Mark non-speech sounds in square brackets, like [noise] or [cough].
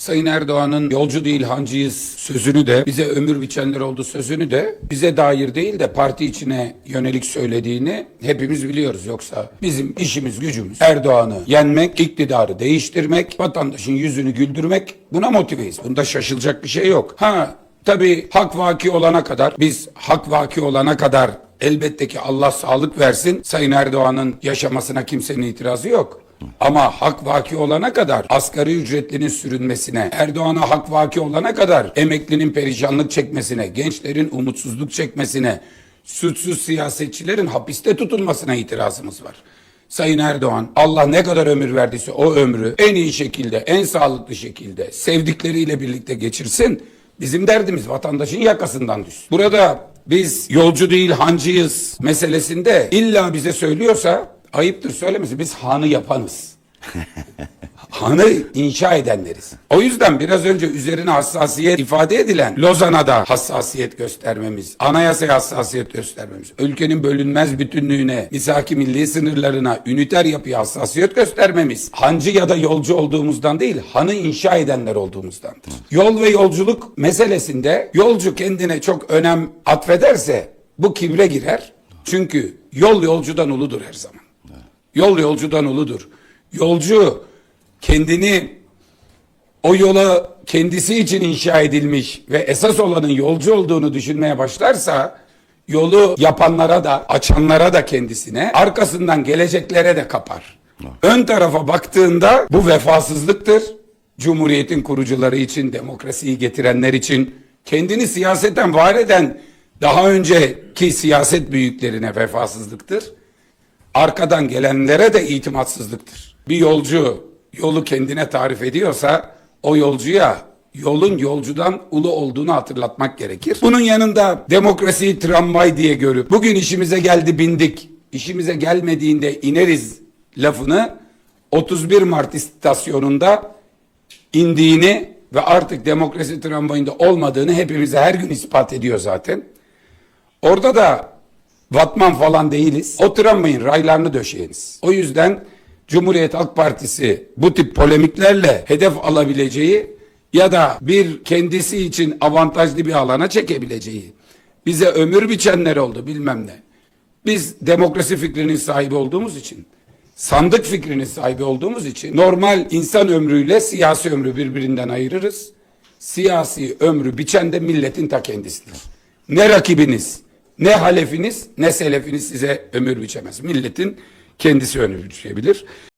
Sayın Erdoğan'ın yolcu değil hancıyız sözünü de bize ömür biçenler oldu sözünü de bize dair değil de parti içine yönelik söylediğini hepimiz biliyoruz. Yoksa bizim işimiz gücümüz Erdoğan'ı yenmek, iktidarı değiştirmek, vatandaşın yüzünü güldürmek buna motiveyiz. Bunda şaşılacak bir şey yok. Ha tabii hak vaki olana kadar biz hak vaki olana kadar elbette ki Allah sağlık versin. Sayın Erdoğan'ın yaşamasına kimsenin itirazı yok. Ama hak vaki olana kadar asgari ücretlinin sürünmesine, Erdoğan'a hak vaki olana kadar emeklinin perişanlık çekmesine, gençlerin umutsuzluk çekmesine, suçsuz siyasetçilerin hapiste tutulmasına itirazımız var. Sayın Erdoğan Allah ne kadar ömür verdiyse o ömrü en iyi şekilde, en sağlıklı şekilde sevdikleriyle birlikte geçirsin. Bizim derdimiz vatandaşın yakasından düşsün. Burada biz yolcu değil hancıyız meselesinde illa bize söylüyorsa ayıptır söylemesi biz hanı yapanız. [laughs] Hanı inşa edenleriz. O yüzden biraz önce üzerine hassasiyet ifade edilen Lozan'a da hassasiyet göstermemiz, anayasaya hassasiyet göstermemiz, ülkenin bölünmez bütünlüğüne, misaki milli sınırlarına, üniter yapıya hassasiyet göstermemiz, hancı ya da yolcu olduğumuzdan değil, hanı inşa edenler olduğumuzdandır. Yol ve yolculuk meselesinde yolcu kendine çok önem atfederse bu kibre girer. Çünkü yol yolcudan uludur her zaman. Yol yolcudan uludur. Yolcu kendini o yola kendisi için inşa edilmiş ve esas olanın yolcu olduğunu düşünmeye başlarsa yolu yapanlara da açanlara da kendisine arkasından geleceklere de kapar. Ön tarafa baktığında bu vefasızlıktır. Cumhuriyetin kurucuları için, demokrasiyi getirenler için, kendini siyaseten var eden daha önceki siyaset büyüklerine vefasızlıktır arkadan gelenlere de itimatsızlıktır. Bir yolcu yolu kendine tarif ediyorsa o yolcuya yolun yolcudan ulu olduğunu hatırlatmak gerekir. Bunun yanında demokrasiyi tramvay diye görüp bugün işimize geldi bindik, işimize gelmediğinde ineriz lafını 31 Mart istasyonunda indiğini ve artık demokrasi tramvayında olmadığını hepimize her gün ispat ediyor zaten. Orada da Vatman falan değiliz. O tramvayın raylarını döşeyiniz. O yüzden Cumhuriyet Halk Partisi bu tip polemiklerle hedef alabileceği ya da bir kendisi için avantajlı bir alana çekebileceği bize ömür biçenler oldu bilmem ne. Biz demokrasi fikrinin sahibi olduğumuz için sandık fikrinin sahibi olduğumuz için normal insan ömrüyle siyasi ömrü birbirinden ayırırız. Siyasi ömrü biçen de milletin ta kendisidir. Ne rakibiniz, ne halefiniz, ne selefiniz size ömür biçemez. Milletin kendisi ömür biçebilir.